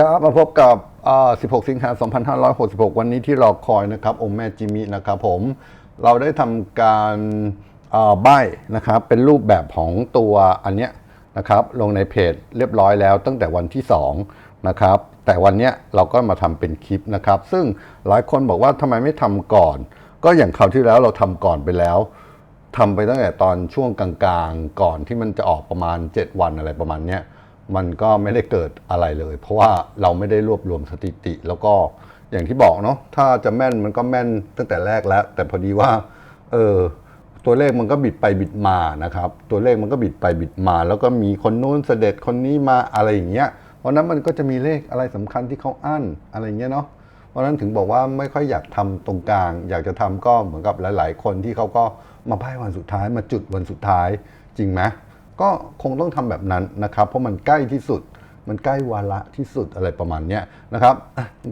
ครับมาพบกับ 16 สิงหา 2566 วันนี้ที่รอคอยนะครับองค์แม่จิมินะครับผม เราได้ทำการใบ้นะครับ เป็นรูปแบบของตัวอันเนี้ยนะครับลงในเพจเรียบร้อยแล้วตั้งแต่วันที่ 2 นะครับ แต่วันเนี้ยเราก็มาทำเป็นคลิปนะครับ ซึ่งหลายคนบอกว่าทำไมไม่ทำก่อน ก็อย่างคราวที่แล้วเราทำก่อนไปแล้วทำไปตั้งแต่ตอนช่วงกลางๆ ก่อนที่มันจะออกประมาณ 7 วันอะไรประมาณเนี้ย มันก็ไม่ได้เกิดอะไรเลย เพราะว่าเราไม่ได้รวบรวมสถิติ แล้วก็อย่างที่บอกเนาะถ้าจะแม่นมันก็แม่นตั้งแต่แรกแล้ว แต่พอดีว่าเออตัวเลขมันก็บิดไปบิดมานะครับ ตัวเลขมันก็บิดไปบิดมา แล้วก็มีคนนู้นเสด็จคนนี้มาอะไรอย่างเงี้ยเพราะนั้นมันก็จะมีเลขอะไรสำคัญที่เขาอั้นอะไรเงี้ยเนาะเพราะฉะนั้นถึงบอกว่าไม่ค่อยอยากทำตรงกลาง อยากจะทำก็เหมือนกับหลาย ๆ คนที่เขาก็มาไพ่วันสุดท้ายมาจุดวันสุดท้ายจริงไหม ก็คงต้องทำแบบนั้นนะครับ เพราะมันใกล้ที่สุด มันใกล้วาระที่สุดอะไรประมาณนี้นะครับ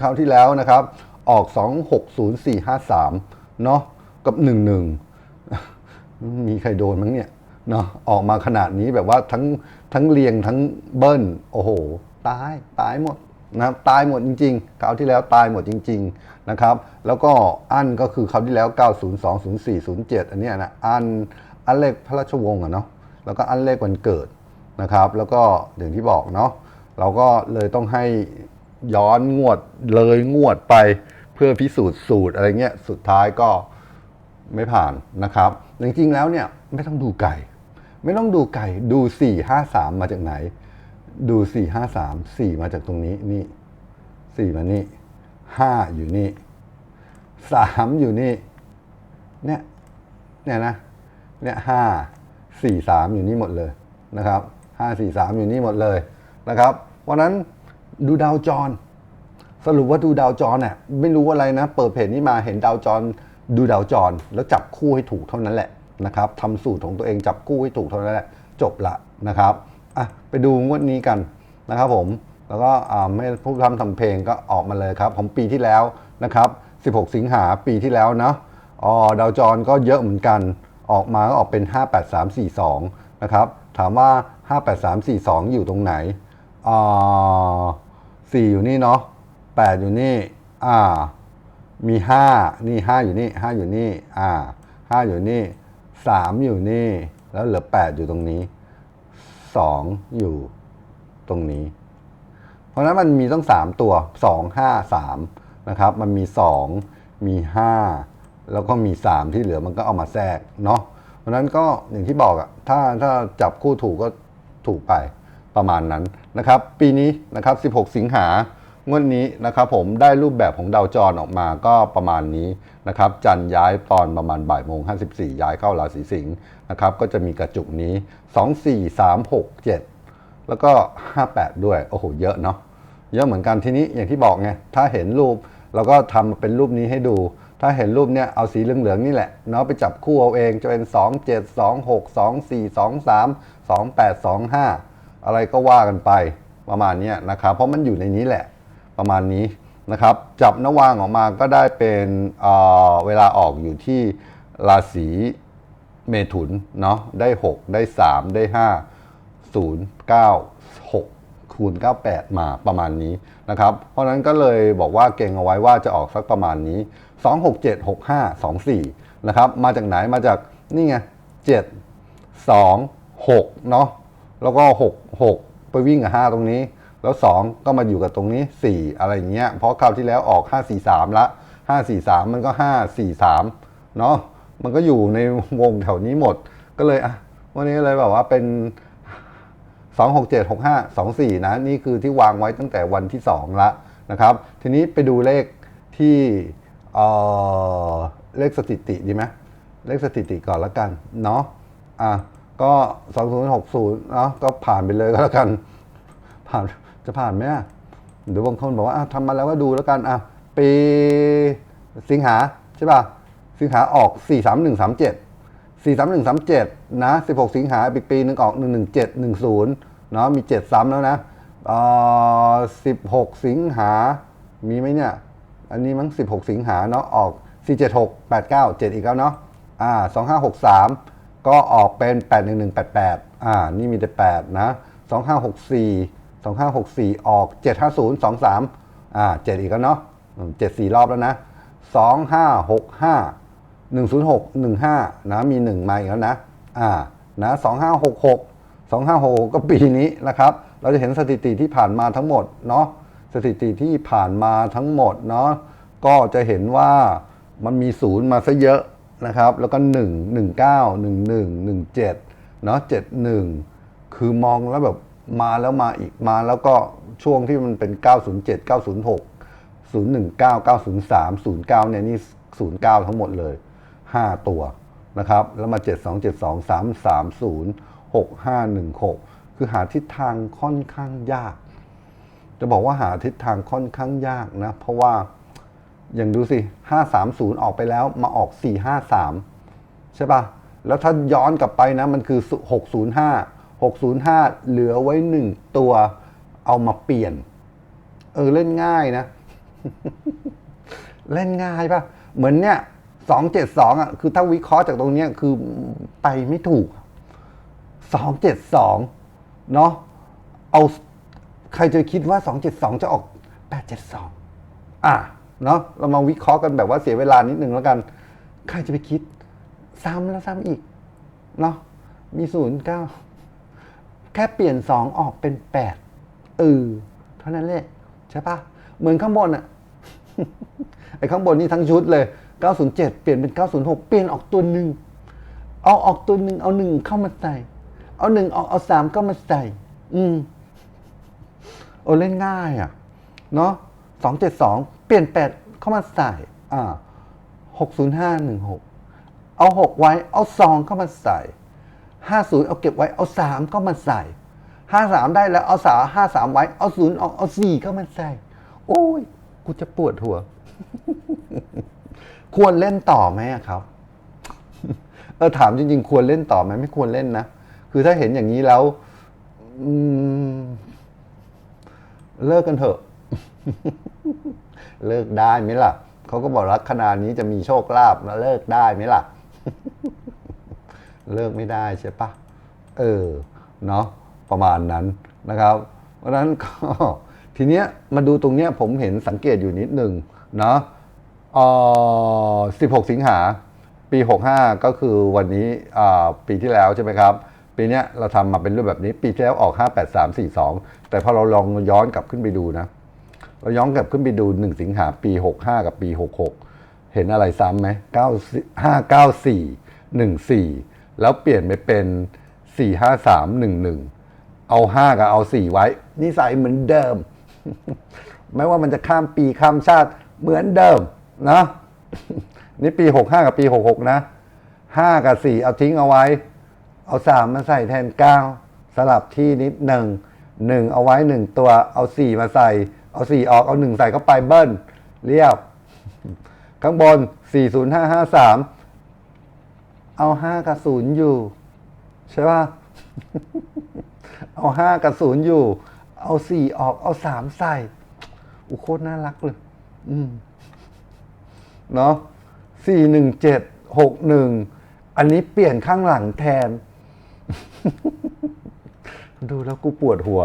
คราวที่แล้วนะครับ ออก 260453 เนาะกับ 11 มีใครโดนมั้งเนี่ยเนาะออกมาขนาดนี้แบบว่าทั้งทั้งเรียงทั้งเบิ้ลโอ้โห ตายตายหมดนะครับตายหมดจริงๆคราวที่แล้วตายหมดจริง ๆนะครับ แล้วก็อันก็คือคราวที่แล้ว 902 04 07 อันเนี้ยนะอันอันเลขพระราชวงศ์อะเนาะ แล้วก็อันเลขวันเกิดนะครับ แล้วก็อย่างที่บอกเนาะเราก็เลยต้องให้ย้อนงวดเลยงวดไปเพื่อพิสูจน์สูตรอะไรเงี้ยสุดท้ายก็ไม่ผ่านนะครับ จริงๆแล้วเนี่ยไม่ต้องดูไก่ ไม่ต้องดูไก่ดู 4 5 3 มาจากไหน ดู 4 5 3 4 มาจากตรงนี้นี่ 4 มานี่ 5 อยู่นี่ 3 อยู่นี่ เนี่ยเนี่ยนะเนี่ยห้า สี่สามอยู่นี่หมดเลยนะครับห้าสี่สามอยู่นี่หมดเลยนะครับวันนั้นดูดาวจร สรุปว่าดูดาวจรเนี่ยไม่รู้อะไรนะ เปิดเพจนี้มาเห็นดาวจร ดูดาวจร แล้วจับคู่ให้ถูกเท่านั้นแหละนะครับทำสูตรของตัวเองจับคู่ให้ถูกเท่านั้นแหละ จบละนะครับอะไปดูงวดนี้กันนะครับผมแล้วก็ไม่ผู้ทำทำเพลงก็ออกมาเลยครับของปีที่แล้วนะครับ 16 สิงหาปีที่แล้วเนาะอ๋อดาวจรก็เยอะเหมือนกัน ออกมาก็ออกเป็น 58342 นะครับ ถามว่า 58342 อยู่ตรงไหนอ่า4อยู่นี่เนาะ8อยู่นี่ อ่า มี 5 นี่ 5 อยู่นี่ 5 อยู่นี่ อ่า 5 อยู่นี่ 3 อยู่นี่ แล้วเหลือ 8 อยู่ตรงนี้ 2 อยู่ตรงนี้ เพราะฉะนั้นมันมีต้อง 3 ตัว 2 5 3 นะครับ มันมี 2 มี 5 แล้วก็มี 3 ที่เหลือมันก็เอามาแทรกเนาะเพราะนั้นก็อย่างที่บอกอะถ้าถ้าจับคู่ถูกก็ถูกไปประมาณนั้นนะครับ ปีนี้นะครับ 16 สิงหางวดนี้นะครับผมได้รูปแบบของดาวจรออกมาก็ประมาณนี้นะครับ จันย้ายตอนประมาณบ่ายโมง54 ย้ายเข้าราศีสิงห์นะครับ ก็จะมีกระจุกนี้ 2 4 3 6 7 แล้วก็ 58 ด้วย โอ้โห เยอะเนาะเยอะเหมือนกันทีนี้อย่างที่บอกไง ถ้าเห็นรูปเราก็ทำเป็นรูปนี้ให้ดู ถ้าเห็นรูปเนี้ยเอาสีเหลืองๆนี่แหละเนาะไปจับคู่เอาเองจะเป็น 2 7 2 6 2 4 2 3 2 8 2 5 อะไรก็ว่ากันไปประมาณนี้นะครับ เพราะมันอยู่ในนี้แหละประมาณนี้นะครับ จับนวางออกมาก็ได้เป็นเเวลาออกอยู่ที่ราศีเมถุนเนาะได้ 6 ได้ 3 ได้ 5 0 9 6 คูณ 98 มาประมาณนี้นะครับ เพราะนั้นก็เลยบอกว่าเก่งเอาไว้ว่าจะออกสักประมาณนี้ 2 6 7 6 5 2 4 นะครับ มาจากไหนมาจากนี่ไง 7 2 6 เนาะแล้วก็ 6 6 ไปวิ่งกับ 5 ตรงนี้ แล้ว 2 ก็มาอยู่กับตรงนี้ 4 อะไรอย่างเงี้ยเพราะคราวที่แล้วออก 5 4 3 ละ 5 4 3 มันก็ 5 4 3 เนาะมันก็อยู่ในวงแถวนี้หมดก็เลยอะวันนี้เลยแบบว่าเป็น 2 6 7 6 5 2 4 นะ นี่คือที่วางไว้ตั้งแต่วันที่ 2 ละนะครับ ทีนี้ไปดูเลขที่เเลขสถิติดีไหมเลขสถิติก่อนละกัน เนาะอะก็ 2060เนาะก็ผ่านไปเลยก็แล้วกัน ผ่านจะผ่านไหมเดี๋ยวบางคนบอกว่าทำมาแล้วก็ดูแล้วกันอะปีสิงหาใช่ป่ะสิงหาออก 4 3 1 3 7 4 3 1 3 7 นะ 16 สิงหาอีกปีหนึ่งออก 1 1 7 1 0 เนาะมี 7 ซ้ำแล้วนะเอ่อ16 สิงหา มีไหมเนี่ย อันนี้มั้ง 16 สิงหาเนาะออก 4 7 6 8 9 7 อีกแล้วเนาะอ่า2 5 6 3 ก็ออกเป็น 8 1 1 8 8 อ่า นี่มีแต่ 8 นะ 2 5 6 4สองห้าหกสี่ออกเจ็ดห้าศูนย์สองสามอ่าเจ็ดอีกแล้วเนาะเจ็ดสี่รอบแล้วนะส องห้าหกห้าหนึ่งศูนย์หกหนึ่งห้านะมีหนึ่งมาอีกแล้วนะ อ่า นะสองห้าหกหกสองห้าหกก็ปีนี้นะครับ เราจะเห็นสถิติที่ผ่านมาทั้งหมดเนาะ สถิติที่ผ่านมาทั้งหมดเนาะ ก็จะเห็นว่ามันมีศูนย์มาซะเยอะนะครับ แล้วก็หนึ่งหนึ่งเก้าหนึ่งหนึ่งหนึ่งเจ็ดเนาะเจ็ดหนึ่งคือมองแล้วแบบมาแล้วมาอีกมาแล้วก็ช่วงที่มันเป็น 907 906 019 903 09เนี่ยนี่ 09 ทั้งหมดเลย 5 ตัวนะครับแล้วมา 7272 330 6516 คือหาทิศทางค่อนข้างยาก จะบอกว่าหาทิศทางค่อนข้างยากนะ เพราะว่าอย่างดูสิ 530 ออกไปแล้วมาออก 453 ใช่ปะ่ะ แล้วถ้าย้อนกลับไปนะมันคือ 605 605 เหลือไว้ 1 ตัวเอามาเปลี่ยน เออเล่นง่ายนะ เล่นง่ายปะเหมือนเนี่ย 272อะคือถ้าวิเคราะห์จากตรงเนี้ยคือไปไม่ถูก272เจ็ดสองเนาะเอาใครจะคิดว่า272จะออก872อะเนาะเรามาวิเคราะห์กันแบบว่าเสียเวลานิดนึงแล้วกัน ใครจะไปคิด ซ้ำแล้วซ้ำอีกเนาะมีศูนย์เก้าแค่เปลี่ยนสองออกเป็นแปดเออเท่านั้นแหละใช่ปะเหมือนข้างบนอะไอ้ข้างบนนี่ทั้งชุดเลย 907 เปลี่ยนเป็น 906 เปลี่ยนออกตัวหนึ่งเอาออกตัวหนึ่งเอาหนึ่งเข้ามาใส่ เอาหนึ่งออกเอาสามก็มาใส่ อืมโอเล่นง่ายอะ เนาะสองเจ็ดสองเปลี่ยนแปดเข้ามาใส่ อ่าหกศูนย์ห้าหนึ่งหกเอาหกไว้เอาสองเข้ามาใส่ห้าศูนย์เอาเก็บไว้เอาสามก็มาใส่ห้าสามได้แล้วเอาสาห้าสามไว้ เอาศูนย์ออกเอาสี่เข้ามาใส่ โอ้ย กูจะปวดหัว ควรเล่นต่อไหมครับ เออถามจริง ๆ ควรเล่นต่อไหมไม่ควรเล่นนะคือถ้าเห็นอย่างนี้แล้วเลิกกันเถอะ เลิกได้ไหมล่ะเขาก็บอกลัคนาดนี้จะมีโชคลาภแล้วเลิกได้ไหมล่ะ เลิกไม่ได้ใช่ปะเออ เนาะประมาณนั้นนะครับ เพราะฉะนั้นก็ทีเนี้ยมาดูตรงเนี้ยผมเห็นสังเกตอยู่นิดหนึ่งเนาะ อ่อ16 สิงหาปี 65 ก็คือวันนี้อ่าปีที่แล้วใช่ไหมครับ ปีเนี้ยเราทำมาเป็นรูปแบบนี้ ปีที่แล้วออก 58342 แต่พอเราลองย้อนกลับขึ้นไปดูนะ เราย้อนกลับขึ้นไปดู 1 สิงหาปี 65 กับปี 66 เห็นอะไรซ้ำไหม9 594 14 แล้วเปลี่ยนไปเป็น 453 11เอา 5 กับเอา 4 ไว้ นิสัยเหมือนเดิม ไม่ว่ามันจะข้ามปีข้ามชาติเหมือนเดิม นะนี่ปี65กับปี66นะ5กับ4เอาทิ้งเอาไว้ เอา3มาใส่แทน9สลับที่นิดหนึ่งหนึ่งเอาไว้1ตัว เอา4มาใส่ เอา4ออกเอา1ใส่เข้าไปเบิ้ลเรียบ ข้างบน40553เอา5กับ0อยู่ ใช่ป่ะเอา5กับ0อยู่ เอา4ออกเอา3ใส่อุโคตรน่ารักเลย อืม เนาะสี่หนึ่งเจ็ดหกหนึ่งอันนี้เปลี่ยนข้างหลังแทน ดูแล้วกูปวดหัว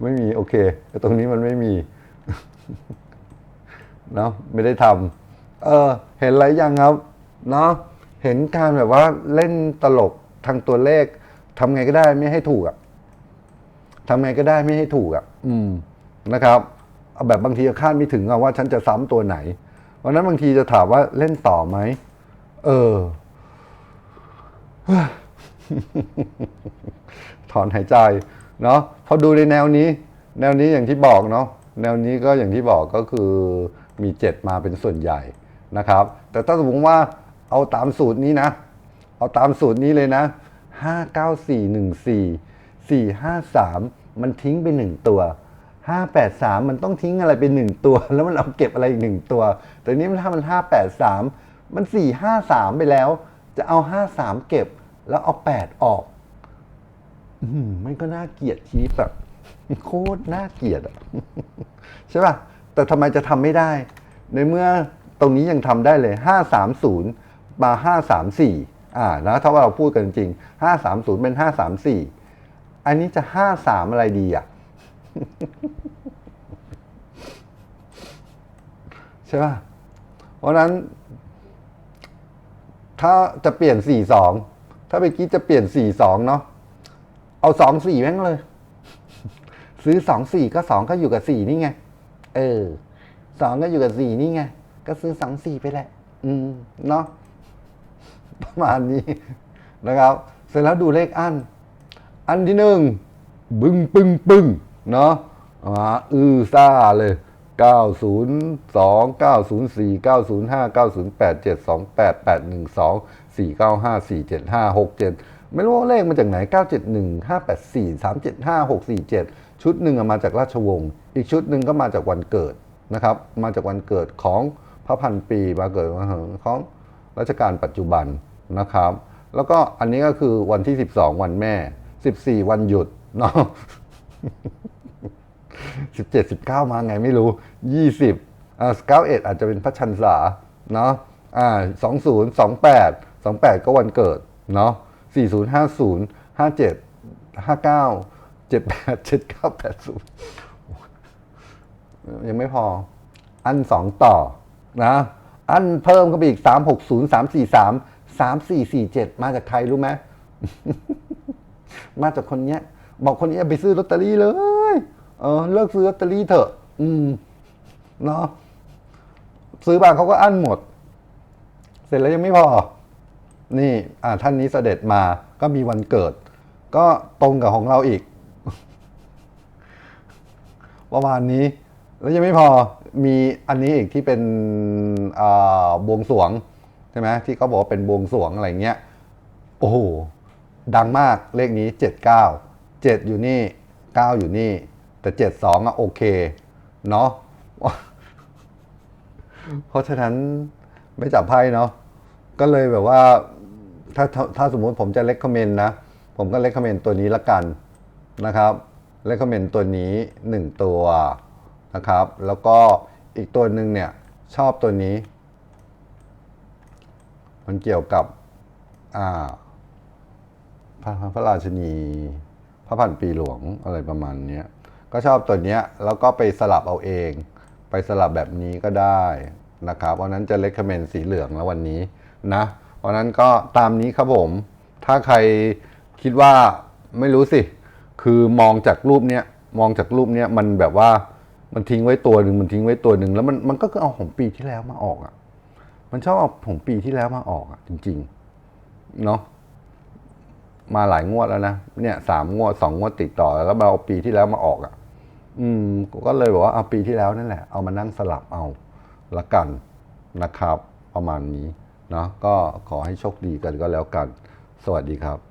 ไม่มีโอเคแต่ตรงนี้มันไม่มี เนาะไม่ได้ทำเออ เห็นอะไรยังครับ เนาะเห็นการแบบว่าเล่นตลกทางตัวเลขทำไงก็ได้ไม่ให้ถูกอะทำไงก็ได้ไม่ให้ถูกอะอืมนะครับ เอาแบบบางทีคาดไม่ถึงว่าฉันจะซ้ำตัวไหน เพราะนั้นบางทีจะถามว่าเล่นต่อไหม เออ ถอนหายใจ เนาะพอดูในแนวนี้ แนวนี้อย่างที่บอกเนาะแนวนี้ก็อย่างที่บอกก็คือมีเจ็ดมาเป็นส่วนใหญ่นะครับ แต่ถ้าสมมติว่าเอาตามสูตรนี้นะ เอาตามสูตรนี้เลยนะห้าเก้าสี่หนึ่งสี่สี่ห้าสามมันทิ้งไปหนึ่งตัว ห้าแปดสามมันต้องทิ้งอะไรไปหนึ่งตัว แล้วมันเอาเก็บอะไรอีกหนึ่งตัว แต่นี้มันถ้ามันห้าแปดสามมันสี่ห้าสามไปแล้ว จะเอาห้าสามเก็บ แล้วเอาแปดออก อืมมันก็น่าเกลียดชีพแบบโคตรน่าเกลียดอะใช่ป่ะ แต่ทำไมจะทำไม่ได้ ในเมื่อตรงนี้ยังทำได้เลย 530 มา 534 อ่านะถ้าว่าเราพูดกันจริง 530 เป็น 534 อันนี้จะ 53 อะไรดีอะ ใช่ป่ะ เพราะนั้น ถ้าจะเปลี่ยนสี่สองถ้าไปคิดจะเปลี่ยนสี่สองเนาะเอาสองสี่แม่งเลย ซื้อสองสี่ก็สองก็อยู่กับสี่นี่ไง เออสองก็อยู่กับสี่นี่ไง ก็ซื้อสองสี่ไปแหละ อืม เนาะประมาณนี้นะครับ เสร็จแล้วดูเลขอัน อันที่หนึ่งบึ้งปึ้งปึ้ง เนาะอ่าอือซ่าเลย 902 904 905 908 728 812 495 475 67 ไม่รู้ว่าเลขมาจากไหน 971 584 375 647 ชุดหนึ่งอะมาจากราชวงศ์ อีกชุดหนึ่งก็มาจากวันเกิดนะครับ มาจากวันเกิดของพระพันปีมาเกิดของรัชกาลปัจจุบันนะครับ แล้วก็อันนี้ก็คือวันที่ 12 วันแม่ 14 วันหยุดเนาะ สิบเจ็ดสิบเก้ามาไงไม่รู้ยี่สิบอ่าเก้าเอ็ดอาจจะเป็นพระชันษาเนาะอ่าสองศูนย์สองแปดสองแปดก็วันเกิดเนาะสี่ศูนย์ห้าศูนย์ห้าเจ็ดห้าเก้าเจ็ดแปดเจ็ดเก้าแปดศูนย์ยังไม่พอ อันสองต่อนะอันเพิ่มก็ไปอีกสามหกศูนย์สามสี่สามสามสี่สี่เจ็ดมาจากใครรู้ไหมมาจากคนเนี้ย บอกคนนี้ยไปซื้อลอตเตอรี่เลย เออเลิกซื้อลอตเตอรี่เถอะ อืม เนาะซื้อบางเขาก็อั้นหมด เสร็จแล้วยังไม่พอ นี่ อ่าท่านนี้เสด็จมา ก็มีวันเกิด ก็ตรงกับของเราอีก ประมาณนี้ แล้วยังไม่พอ มีอันนี้อีกที่เป็นอ่าบวงสรวงใช่ไหมที่เขาบอกว่าเป็นบวงสรวงอะไรเงี้ย โอ้โห ดังมากเลขนี้เจ็ดเก้า เจ็ดอยู่นี่ เก้าอยู่นี่ แต่เจ็ดสองอะโอเคเนาะเพราะฉะนั้นไม่จับไพ่เนาะก็เลยแบบว่าถ้าถ้าสมมุติผมจะเล c กคอมเมนต์นะ ผมก็เล c กคอมเมนต์ตัวนี้ละกันนะครับเล c กคอมเมนต์ตัวนี้หนึ่งตัวนะครับ แล้วก็อีกตัวหนึ่งเนี่ยชอบตัวนี้ มันเกี่ยวกับอ่าพระพระราชนี พระพันปีหลวงอะไรประมาณเนี้ย ก็ชอบตัวเนี้ยแล้วก็ไปสลับเอาเอง ไปสลับแบบนี้ก็ได้นะครับเพราะนั้นจะเล c ก m เมนสีเหลืองแล้ววันนี้นะเพราะนั้นก็ตามนี้ครับผม ถ้าใครคิดว่าไม่รู้สิ คือมองจากรูปเนี้ยมองจากรูปเนี้ยมันแบบว่ามันทิ้งไว้ตัวหนึ่งมันทิ้งไว้ตัวหนึ่งแล้วมันมันก็คือเอาของปีที่แล้วมาออกอะ่ะ มันชอบเอาของปีที่แล้วมาออกอะ่ะ จริงๆเนาะมาหลายงวดแล้วนะเนี่ยสามงวดสองงวดติดต่อแล้วมาเอาปีที่แล้วมาออกอะ่ะ อืมก็เลยบอกว่าเอาปีที่แล้วนั่นแหละ เอามานั่งสลับเอาละกันนะครับ ประมาณนี้เนาะก็ขอให้โชคดีกันก็แล้วกัน สวัสดีครับ